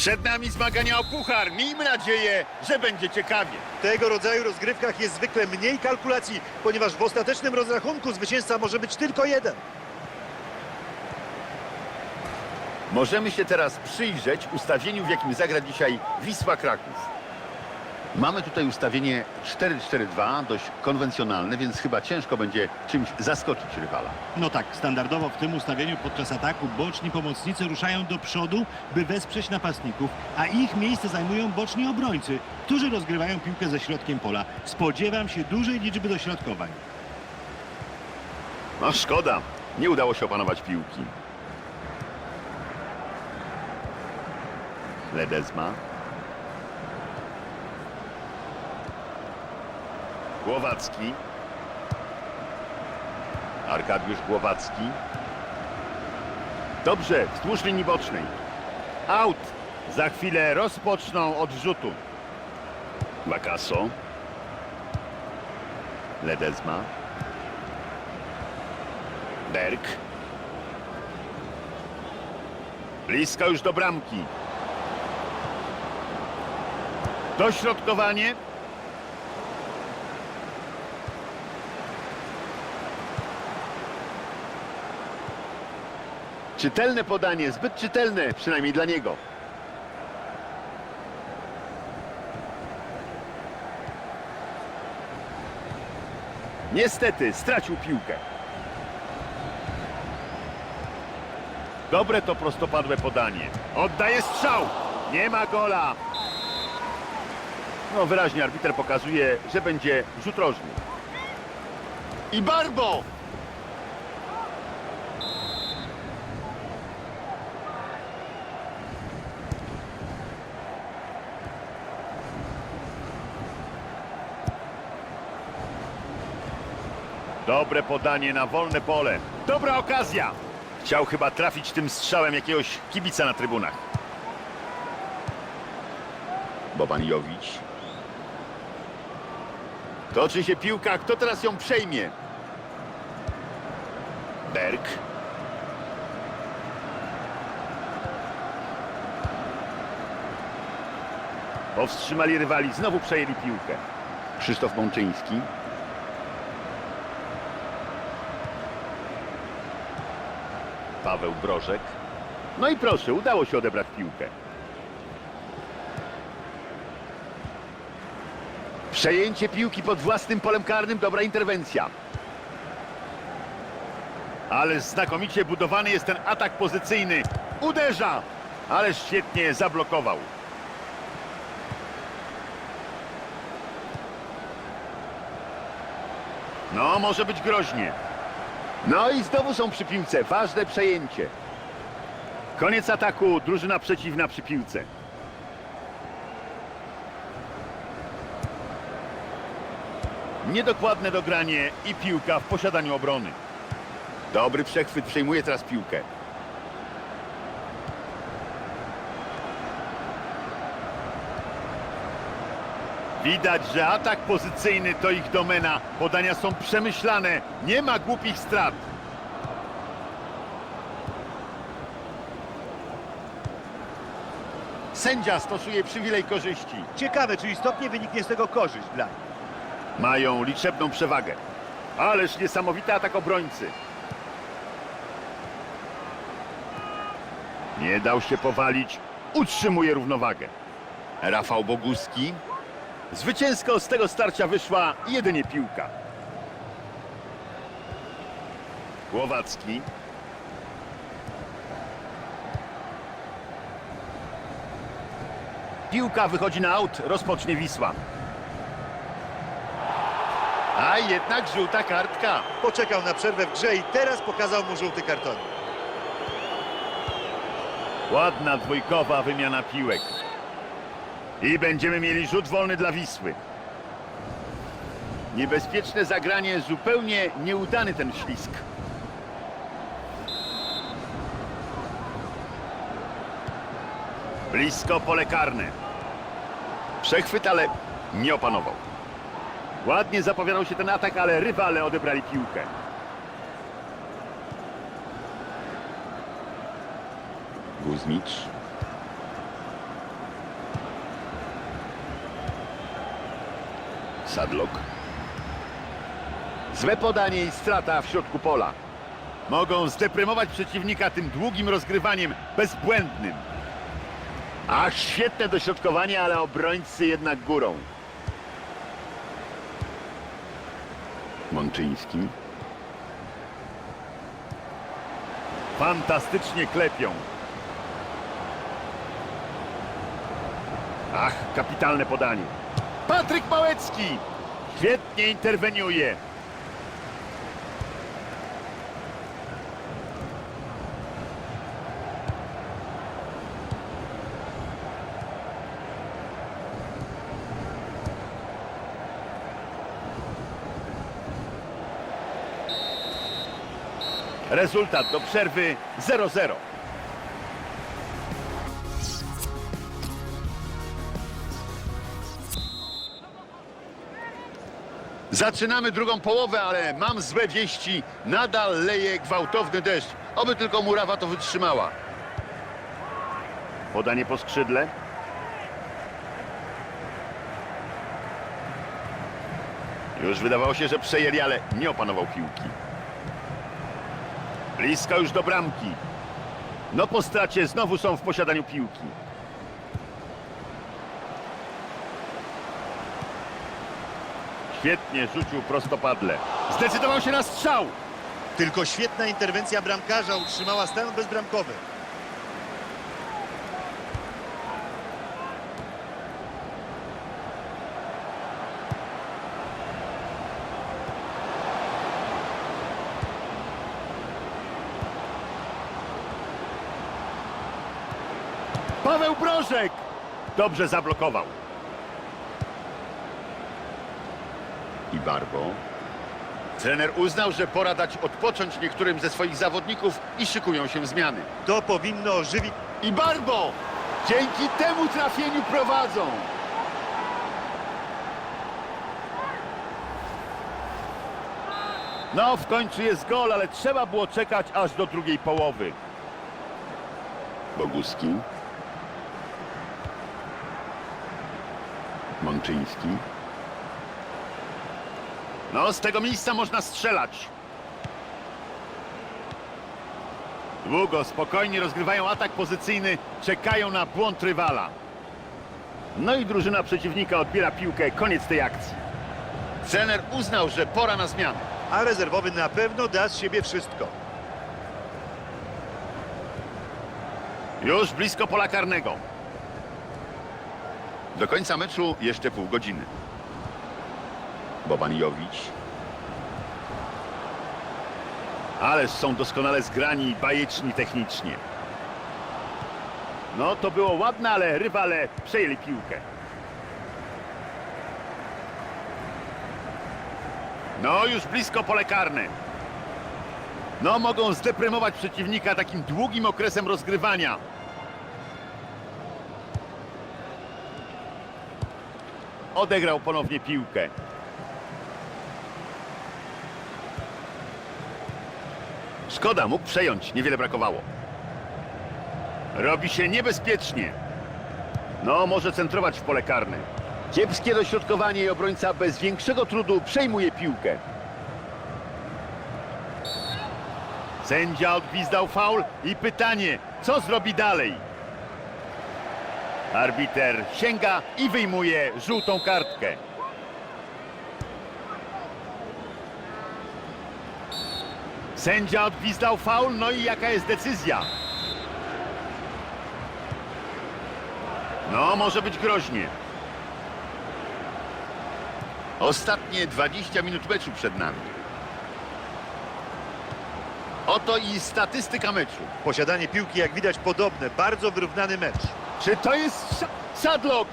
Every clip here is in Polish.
Przed nami zmagania o puchar. Miejmy nadzieję, że będzie ciekawie. W tego rodzaju rozgrywkach jest zwykle mniej kalkulacji, ponieważ w ostatecznym rozrachunku zwycięzca może być tylko jeden. Możemy się teraz przyjrzeć ustawieniu, w jakim zagra dzisiaj Wisła Kraków. Mamy tutaj ustawienie 4-4-2, dość konwencjonalne, więc chyba ciężko będzie czymś zaskoczyć rywala. No tak, standardowo w tym ustawieniu podczas ataku boczni pomocnicy ruszają do przodu, by wesprzeć napastników, a ich miejsce zajmują boczni obrońcy, którzy rozgrywają piłkę ze środkiem pola. Spodziewam się dużej liczby dośrodkowań. No szkoda, nie udało się opanować piłki. Ledezma. Głowacki. Arkadiusz Głowacki. Dobrze, wzdłuż linii bocznej. Out. Za chwilę rozpoczną od rzutu. Lakaso. Ledezma. Berg. Blisko już do bramki. Dośrodkowanie. Czytelne podanie, zbyt czytelne, przynajmniej dla niego. Niestety, stracił piłkę. Dobre to prostopadłe podanie. Oddaje strzał. Nie ma gola. No wyraźnie arbiter pokazuje, że będzie rzut rożny. I Barbo! Dobre podanie na wolne pole. Dobra okazja. Chciał chyba trafić tym strzałem jakiegoś kibica na trybunach. Boban Jowicz. Toczy się piłka. Kto teraz ją przejmie? Berg. Powstrzymali rywali. Znowu przejęli piłkę. Krzysztof Mączyński. Paweł Brożek. No i proszę, udało się odebrać piłkę. Przejęcie piłki pod własnym polem karnym, dobra interwencja. Ale znakomicie budowany jest ten atak pozycyjny. Uderza, ale świetnie zablokował. No, może być groźnie. No i znowu są przy piłce. Ważne przejęcie. Koniec ataku. Drużyna przeciwna przy piłce. Niedokładne dogranie i piłka w posiadaniu obrony. Dobry przechwyt. Przejmuje teraz piłkę. Widać, że atak pozycyjny to ich domena. Podania są przemyślane. Nie ma głupich strat. Sędzia stosuje przywilej korzyści. Ciekawe, czy istotnie wyniknie z tego korzyść dla nich. Mają liczebną przewagę. Ależ niesamowity atak obrońcy. Nie dał się powalić. Utrzymuje równowagę. Rafał Boguski. Zwycięsko z tego starcia wyszła jedynie piłka. Głowacki. Piłka wychodzi na aut, rozpocznie Wisła. A jednak żółta kartka. Poczekał na przerwę w grze i teraz pokazał mu żółty karton. Ładna dwójkowa wymiana piłek. I będziemy mieli rzut wolny dla Wisły. Niebezpieczne zagranie, zupełnie nieudany ten ślisk. Blisko pole karne. Przechwyt, ale nie opanował. Ładnie zapowiadał się ten atak, ale rywale odebrali piłkę. Guzmicz. Sadlock. Złe podanie i strata w środku pola. Mogą zdeprymować przeciwnika tym długim rozgrywaniem bezbłędnym. Ach, świetne dośrodkowanie, ale obrońcy jednak górą. Mączyński. Fantastycznie klepią. Ach, kapitalne podanie. Patryk Małecki świetnie interweniuje. Rezultat do przerwy 0-0. Zaczynamy drugą połowę, ale mam złe wieści. Nadal leje gwałtowny deszcz. Oby tylko murawa to wytrzymała. Podanie po skrzydle. Już wydawało się, że przejęli, ale nie opanował piłki. Blisko już do bramki. No po stracie znowu są w posiadaniu piłki. Świetnie rzucił prostopadle. Zdecydował się na strzał. Tylko świetna interwencja bramkarza utrzymała stan bezbramkowy. Paweł Brożek. Dobrze zablokował. I Barbo. Trener uznał, że pora dać odpocząć niektórym ze swoich zawodników i szykują się zmiany. To powinno ożywić I Barbo! Dzięki temu trafieniu prowadzą. No, w końcu jest gol, ale trzeba było czekać aż do drugiej połowy. Boguski. Mączyński. No, z tego miejsca można strzelać. Długo, spokojnie rozgrywają atak pozycyjny, czekają na błąd rywala. No i drużyna przeciwnika odbiera piłkę, koniec tej akcji. Trener uznał, że pora na zmianę. a rezerwowy na pewno da z siebie wszystko. Już blisko pola karnego. Do końca meczu jeszcze pół godziny. Boban Jowicz. Ależ są doskonale zgrani i bajeczni technicznie. No to było ładne, ale rywale przejęli piłkę. No już blisko pole karne. No mogą zdeprymować przeciwnika takim długim okresem rozgrywania. Odegrał ponownie piłkę. Szkoda, mógł przejąć, niewiele brakowało. Robi się niebezpiecznie. No, może centrować w pole karne. Kiepskie dośrodkowanie i obrońca bez większego trudu przejmuje piłkę. Sędzia odgwizdał faul i pytanie, co zrobi dalej? Arbiter sięga i wyjmuje żółtą kartkę. Sędzia odgwizdał faul, no i jaka jest decyzja? No, może być groźnie. Ostatnie 20 minut meczu przed nami. Oto i statystyka meczu. Posiadanie piłki, jak widać, podobne. Bardzo wyrównany mecz. Czy to jest Sa- Sadlock?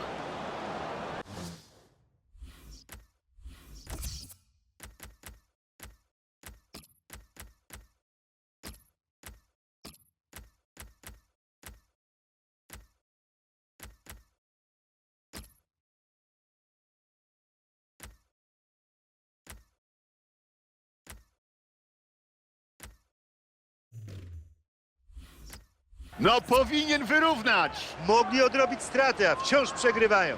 No powinien wyrównać. Mogli odrobić straty, a wciąż przegrywają.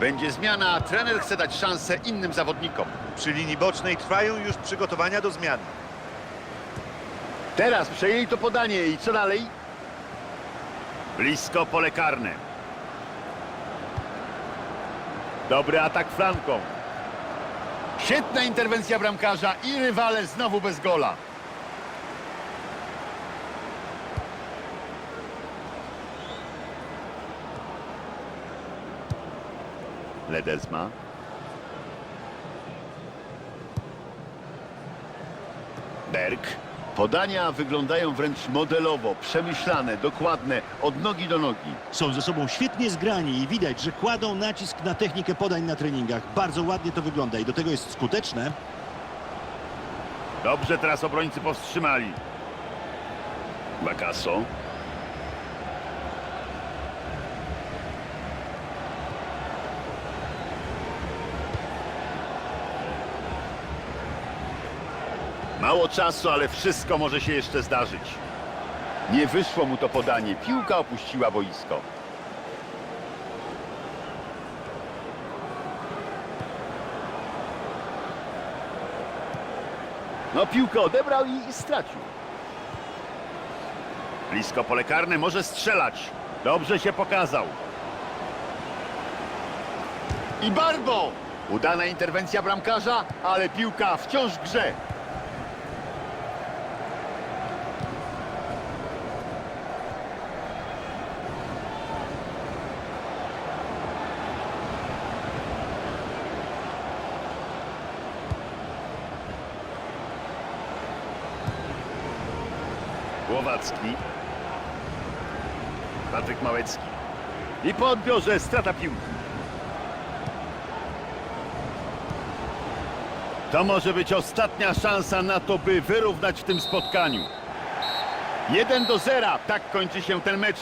Będzie zmiana, trener chce dać szansę innym zawodnikom. Przy linii bocznej trwają już przygotowania do zmiany. Teraz przejęli to podanie i co dalej? Blisko pole karne. Dobry atak flanką. Świetna interwencja bramkarza i rywale znowu bez gola. Ledesma. Berg. Podania wyglądają wręcz modelowo, przemyślane, dokładne, od nogi do nogi. Są ze sobą świetnie zgrani i widać, że kładą nacisk na technikę podań na treningach. Bardzo ładnie to wygląda i do tego jest skuteczne. Dobrze teraz obrońcy powstrzymali. Bakaso. Mało czasu, ale wszystko może się jeszcze zdarzyć. Nie wyszło mu to podanie. Piłka opuściła boisko. No piłkę odebrał i, stracił. Blisko pole karne, może strzelać. Dobrze się pokazał. I Barbo! Udana interwencja bramkarza, ale piłka wciąż grze. Głowacki. Patryk Małecki. I po odbiorze strata piłki. To może być ostatnia szansa na to, by wyrównać w tym spotkaniu. 1 do 0. Tak kończy się ten mecz